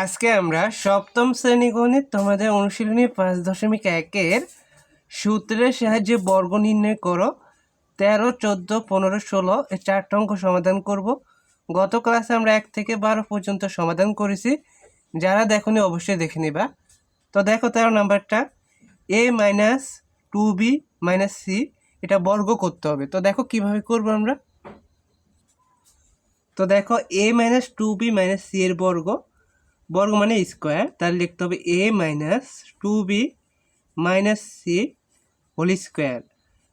আজকে আমরা সপ্তম শ্রেণি গণিত তোমাদের অনুশীলনী পাঁচ দশমিক একের সূত্রের সাহায্যে বর্গ নির্ণয় করো। তেরো, চোদ্দ, পনেরো, ষোলো এই চারটা অঙ্ক সমাধান করব। গত ক্লাসে আমরা এক থেকে বারো পর্যন্ত সমাধান করেছি। যারা দেখোনি অবশ্যই দেখে নিবা। তো দেখো তেরো নাম্বারটা। A minus two B minus C, এটা বর্গ করতে হবে। তো দেখো কীভাবে করব আমরা? তো দেখো A minus two B minus C এর বর্গ। বর্গ মানে স্কোয়ার, তাহলে লিখতে হবে A minus two B minus C whole square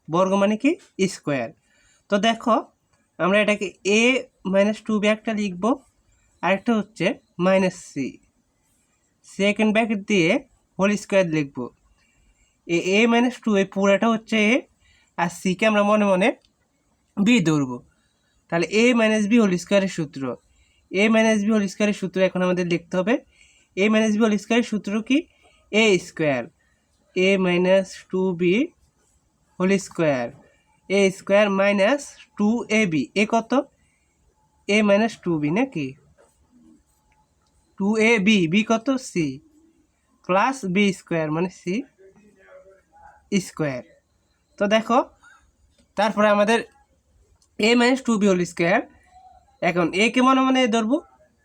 বর্গ মানে কি? স্কোয়ার। তো দেখো, আমরা এটাকে এ মাইনাস টু বি একটা লিখব, আরেকটা হচ্ছে মাইনাস সি সেকেন্ড ব্র্যাকেট দিয়ে হোল স্কোয়ার লিখব। এ এ মাইনাস টু এই পুরাটা হচ্ছে এ আর সিকে আমরা মনে মনে বি ধরবো। তাহলে এ মাইনাস বি হোল স্কোয়ারের সূত্র। এ মাইনাস বি হোল স্কোয়ারের সূত্র এখন আমাদের লিখতে হবে। এ মাইনাস বি হোল স্কোয়ারের সূত্র কি? A square A minus two B whole square A square minus two A B A কত? এ মাইনাস টু বি নাকি? টু এ বি বি কত? সি প্লাস বি স্কোয়ার মানে C square তো দেখো, তারপরে আমাদের A minus two B whole square এখন A কে মনে মনে এ ধরবো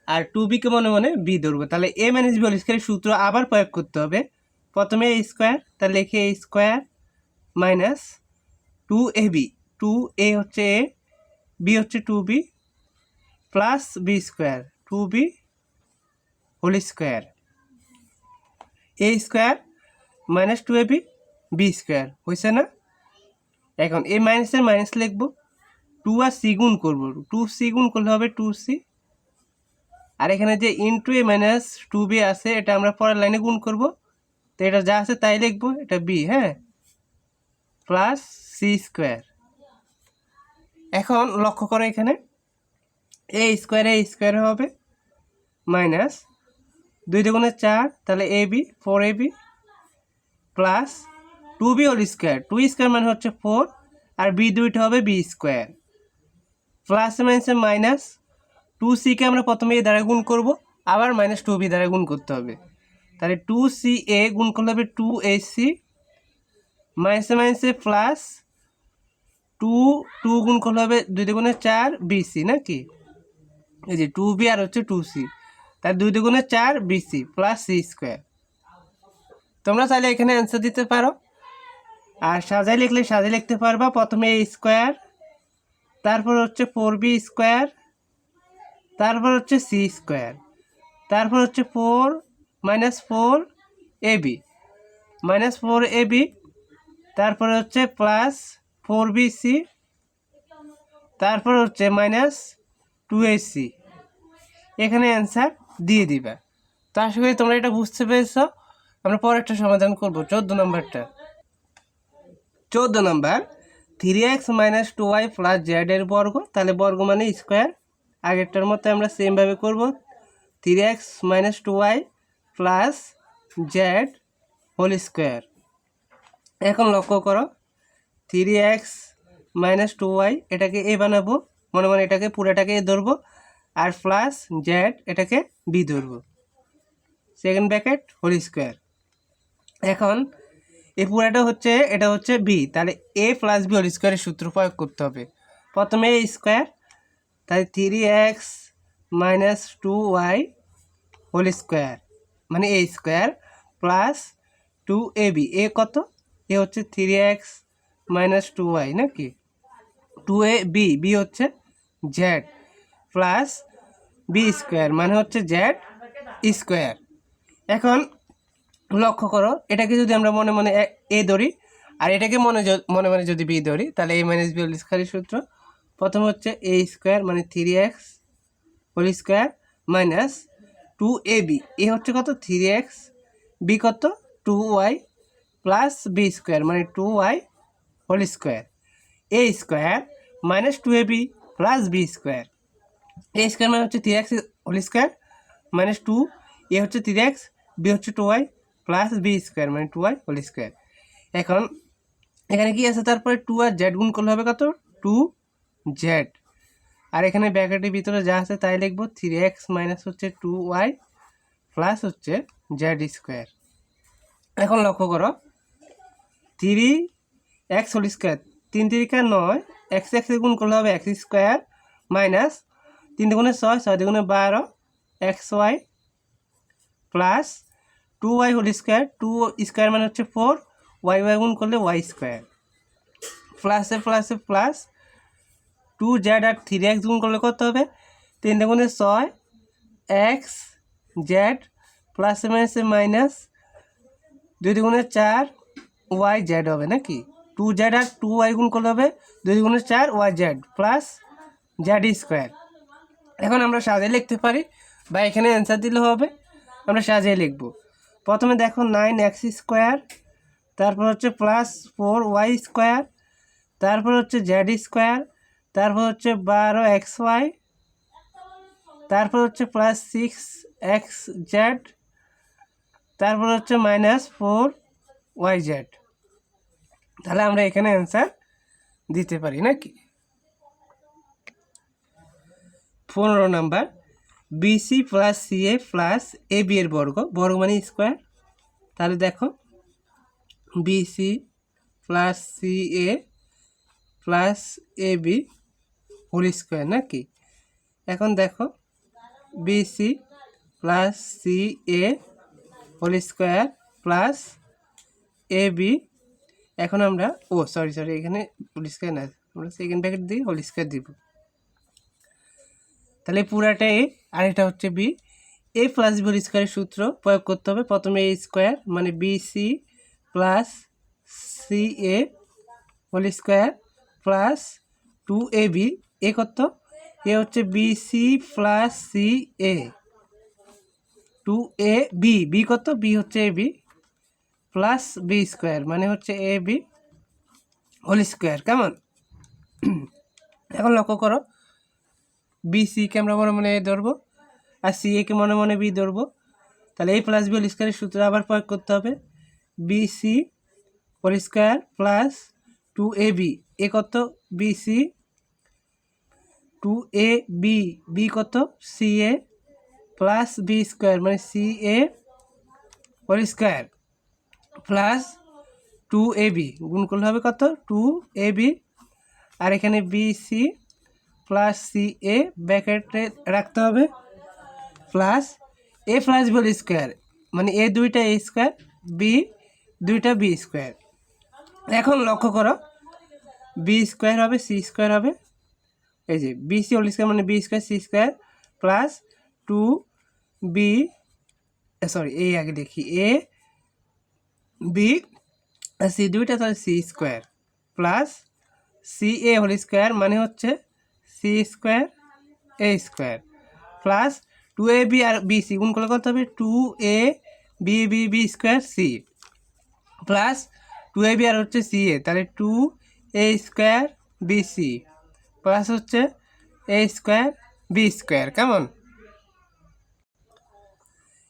আর টু বি কে মনে মনে বি ধরবো। তাহলে এ মাইনাস বি হোল স্কোয়ারের সূত্র আবার প্রয়োগ করতে হবে। প্রথমে এ স্কোয়ার তাহলে লিখে A square minus two A B two A হচ্ছে এ বি হচ্ছে two B plus B square two B whole square A square minus two A B B square হয়েছে না? এখন এ মাইনাসের মাইনাস লিখব। টু আর সি গুণ করব। টু সি গুণ করলে হবে টু সি আর এখানে যে into A minus two B আছে, এটা আমরা পরের লাইনে গুণ করব। তো এটা যা আছে তাই লিখব, এটা বি হ্যাঁ? প্লাস সি স্কোয়ার এখন লক্ষ্য করো এখানে এ স্কোয়ারে এ স্কোয়ার হবে মাইনাস দুই দুগুণে চার, তাহলে A B four A B plus two B whole square two square মানে হচ্ছে ফোর আর বি দুইটা হবে বি স্কোয়ার প্লাস মাইনাসে মাইনাস টু সিকে আমরা প্রথমে এ দ্বারা গুণ করব, আবার মাইনাস টু বি দ্বারা গুণ করতে হবে। তাহলে টু সি এ গুণ করলে হবে টু এ সি মাইনাসে মাইনাসে প্লাস টু টু গুণ করলে হবে দুই দুগুণে চার বি সি নাকি এই যে টু বি আর হচ্ছে টু সি। তার দুই দুগুণে চার B C plus C square. তোমরা চাইলে এখানে অ্যান্সার দিতে পারো। আর সাজাই লিখলে সাজাই লিখতে পারবা, প্রথমে এ স্কোয়ার তারপর হচ্ছে ফোর বি স্কোয়ার, তারপর হচ্ছে সি স্কোয়ার, তারপর হচ্ছে four minus four A B, minus four A B, তারপরে হচ্ছে প্লাস ফোর বি সি, তারপর হচ্ছে মাইনাস টু এ সি। এখানে অ্যান্সার দিয়ে দিবা। তো আশা করি তোমরা এটা বুঝতে পেরেছ। আমরা পরেরটা সমাধান করব, চোদ্দ নম্বরটা। চোদ্দ নম্বর। Three X minus two Y plus Z এর বর্গ, তাহলে বর্গ মানে স্কোয়ার আগেরটার মতো আমরা সেমভাবে করব। Three X minus two Y plus Z whole square এখন লক্ষ্য করো three X minus two Y এটাকে এ বানাবো, মনে মনে এটাকে পুরোটাকে এ ধরবো, আর প্লাস জেড এটাকে বি ধরবো। সেকেন্ড ব্র্যাকেট হোল স্কোয়ার এখন এই পুরাটা হচ্ছে, এটা হচ্ছে বি তাহলে এ প্লাস বি হোল স্কোয়ারের সূত্র প্রয়োগ করতে হবে। প্রথমে এ স্কোয়ার তাহলে three X minus two Y whole square মানে A square plus two A B A কত? এ হচ্ছে three X minus two Y নাকি? টু এ বি বি হচ্ছে জেড প্লাস বি স্কোয়ার মানে হচ্ছে জেড স্কোয়ার এখন লক্ষ্য করো, এটাকে যদি আমরা মনে মনে এ- ধরি, আর এটাকে মনে মনে মনে যদি বি ধরি, তাহলে এ মাইনাস বি হোল স্কোয়ারের সূত্র, প্রথম হচ্ছে এ স্কোয়ার মানে three X whole square minus two A B A হচ্ছে কত? থ্রি এক্স বি কত? Two Y plus B square মানে two Y whole square A square minus two A B plus B square A square মানে হচ্ছে three X whole square minus two A হচ্ছে three X B হচ্ছে two Y plus B square মানে two Y whole square এখন, এখানে কি আছে? তারপরে টু আর জেড গুণ করলে হবে কত? টু জেড আর এখানে ব্র্যাকেটের ভিতরে যা আছে তাই লিখব থ্রি এক্স মাইনাস হচ্ছে টু ওয়াই প্লাস হচ্ছে জেড স্কোয়ার এখন লক্ষ্য করো থ্রি এক্স হোল স্কোয়ার তিন তিরিকা নয় এক্স এক্স গুণ করলে হবে এক্স স্কোয়ার মাইনাস তিন দুগুণে ছয় ছয় দুগুণে বারো X Y plus two Y whole square two square মানে হচ্ছে ফোর ওয়াই ওয়াই গুণ করলে ওয়াই স্কোয়ার প্লাসে প্লাসে প্লাস টু জেড আর থ্রি এক্স গুণ করলে কত হবে? তিন দুগুণে ছয় এক্স জেড প্লাসে মাইনাসে মাইনাস দুই দুগুণে চার ওয়াই জেড হবে নাকি? টু জেড আর টু ওয়াই গুণ করলে হবে দুই দুগুণে চার Y Z plus Z square এখন আমরা সাজিয়ে লিখতে পারি বা এখানে অ্যান্সার দিলে হবে। আমরা সাজিয়ে লিখব। প্রথমে দেখো নাইন এক্স স্কোয়ার তারপর হচ্ছে প্লাস ফোর ওয়াই স্কোয়ার তারপর হচ্ছে জেড স্কোয়ার তারপর হচ্ছে বারো এক্স ওয়াই তারপর হচ্ছে প্লাস সিক্স এক্স জেড তারপর হচ্ছে মাইনাস ফোর ওয়াই জেড তাহলে আমরা এখানে অ্যান্সার দিতে পারি নাকি? পনেরো number B C plus C A plus A B এর বর্গ বর্গ মানে স্কোয়ার তাহলে দেখো B C plus C A plus A B whole square নাকি? এখন দেখো B C plus C A whole square plus A B এখন আমরা, ও সরি সরি এখানে হোল স্কোয়ার না, আমরা সেকেন্ড ব্র্যাকেট দিই হোল স্কোয়ার দিব। তাহলে পুরাটা এ, আর এটা হচ্ছে বি। এ প্লাস বি স্কোয়ারের সূত্র প্রয়োগ করতে হবে। প্রথমে এ স্কোয়ার মানে B C plus C A whole square plus two A B A কত? এ হচ্ছে B C plus C A two A B B কত? বি হচ্ছে A B plus B square মানে হচ্ছে এ বি হোল স্কোয়ার কেমন? এখন লক্ষ্য করো। বি সিকে আমরা মনে মনে এ ধরবো আর সি একে মনে মনে বি ধরবো। তাহলে এই প্লাস বি স্কোয়ারের সূত্র আবার প্রয়োগ করতে হবে। B C whole square plus two A B A কত? B C two A B B কত? C A plus B square মানে C A whole square plus two A B গুণ করলে হবে কত? টু এ বি আর এখানে B C plus C A ব্যাকেটে রাখতে হবে। Plus A plus B whole square মানে এ দুইটা এ স্কোয়ার বি দুইটা বি স্কোয়ার এখন লক্ষ্য করো বি স্কোয়ার হবে সি স্কোয়ার হবে। এই যে বি সি হোল স্কোয়ার মানে B square C square plus two B sorry এই আগে দেখি। এ বি সি দুইটা তাহলে C square plus C A whole square মানে হচ্ছে C square A square plus two A B R B C গুণ করলে কত হবে? Two A B B B square C plus two A B আর হচ্ছে C A তাহলে two A square B C plus হচ্ছে A square B square কেমন?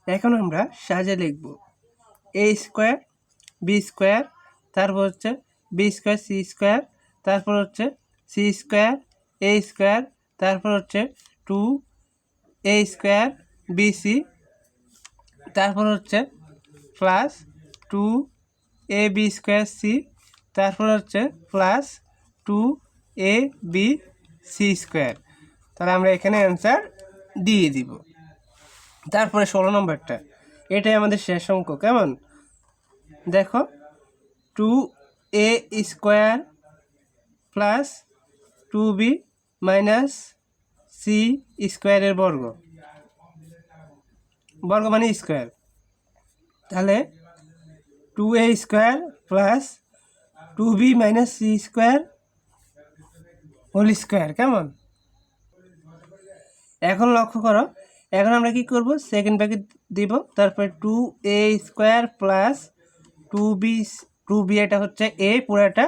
এখন আমরা সাজে লিখব এ স্কোয়ার বি স্কোয়ার তারপর হচ্ছে বি স্কোয়ার সি স্কোয়ার তারপর হচ্ছে সি স্কোয়ার এ স্কোয়ার তারপর হচ্ছে two A square B C তারপর হচ্ছে plus two A B square C তারপর হচ্ছে plus two A B C square তাহলে আমরা এখানে অ্যান্সার দিয়ে দিব। তারপরে ষোলো নম্বরটা, এটাই আমাদের শেষ অঙ্ক, কেমন? দেখো two A square plus two B minus C স্কোয়ারের বর্গ। বর্গ মানে স্কোয়ার। তাহলে two A square plus two B minus C square whole square, কেমন? এখন লক্ষ্য করো, এখন আমরা কি করব? সেকেন্ড ব্র্যাকেট দিব, তারপরে two A square plus two B two B এটা হচ্ছে এ পুরাটা,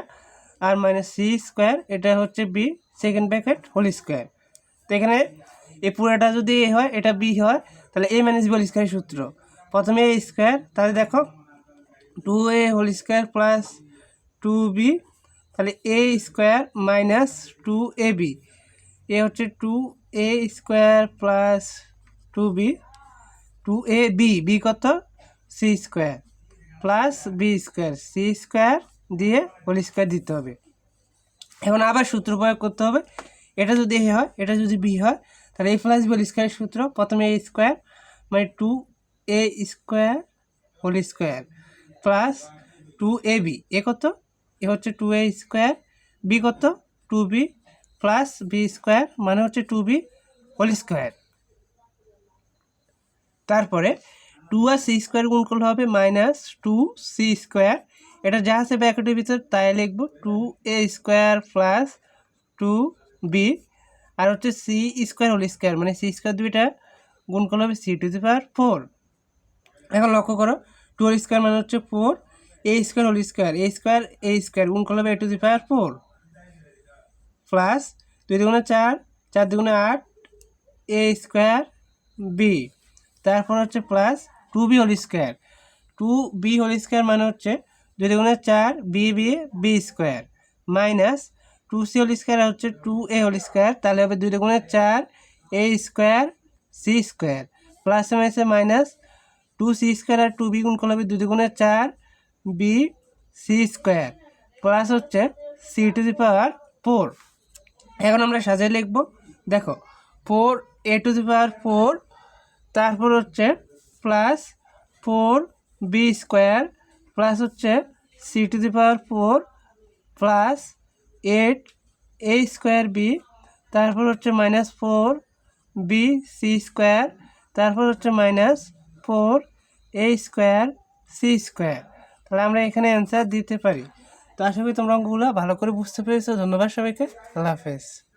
আর মাইনাস সি স্কোয়ার এটা হচ্ছে B. Second bracket whole square তো এখানে এ পুরাটা যদি এ হয়, এটা বি হয়, তাহলে এ মাইনাস বি হোল স্কোয়ারের সূত্র। প্রথমে এ স্কোয়ার তাহলে দেখো two A whole square plus two B তাহলে A square minus two A B A হচ্ছে two A square plus two B two A B B কত? C square plus B square C square দিয়ে whole square দিতে হবে। এখন আবার সূত্র প্রয়োগ করতে হবে। এটা যদি এ হয়, এটা যদি বি হয়, তাহলে এ প্লাস বি হোল স্কোয়ারের সূত্র প্রথমে এ স্কোয়ার মানে two A square whole square plus two A B A কত? এ হচ্ছে টু এ স্কোয়ার বি কত? Two B plus B square মানে হচ্ছে টু বি হোল স্কোয়ার তারপরে টু আর সি স্কোয়ার গুণ করলে হবে মাইনাস টু সি স্কোয়ার এটা যা আছে ব্র্যাকেটের ভিতর, তাই লিখব two A square plus two B আর হচ্ছে সি স্কোয়ার হোল স্কোয়ার মানে সি স্কোয়ার দুইটা গুণ করলে হবে C to the power four এখন লক্ষ্য করো টু হোল স্কোয়ার মানে হচ্ছে four A square whole square A square A square গুণ করলে হবে A to the power four plus দুই দুগুণে চার চার দুগুণে আট এ স্কোয়ার বি তারপর হচ্ছে plus two B whole square two B whole square মানে হচ্ছে দুই দুগুণে চার B B B square. Minus two C whole square হচ্ছে টু এ হোল স্কোয়ার, তাহলে হবে দুই দুগুণে চার A square C square. Plus মাইনাসে মাইনাস টু সি স্কোয়ার আর টু বি গুণ করলে হবে দুই দুগুণে চার বি সি স্কোয়ার। প্লাস হচ্ছে C to the power four. এখন আমরা সাজিয়ে লিখব। দেখো, four, A to the power four, তারপর হচ্ছে plus four B square plus হচ্ছে C to the power four plus eight, A square B, তারপর হচ্ছে minus four, B, C square, তারপর হচ্ছে minus four, A square, C square. তাহলে আমরা এখানে অ্যান্সার দিতে পারি। তো আশা করি তোমরা অঙ্কগুলো ভালো করে বুঝতে পেরেছ। ধন্যবাদ সবাইকে। আল্লাহ হাফেজ।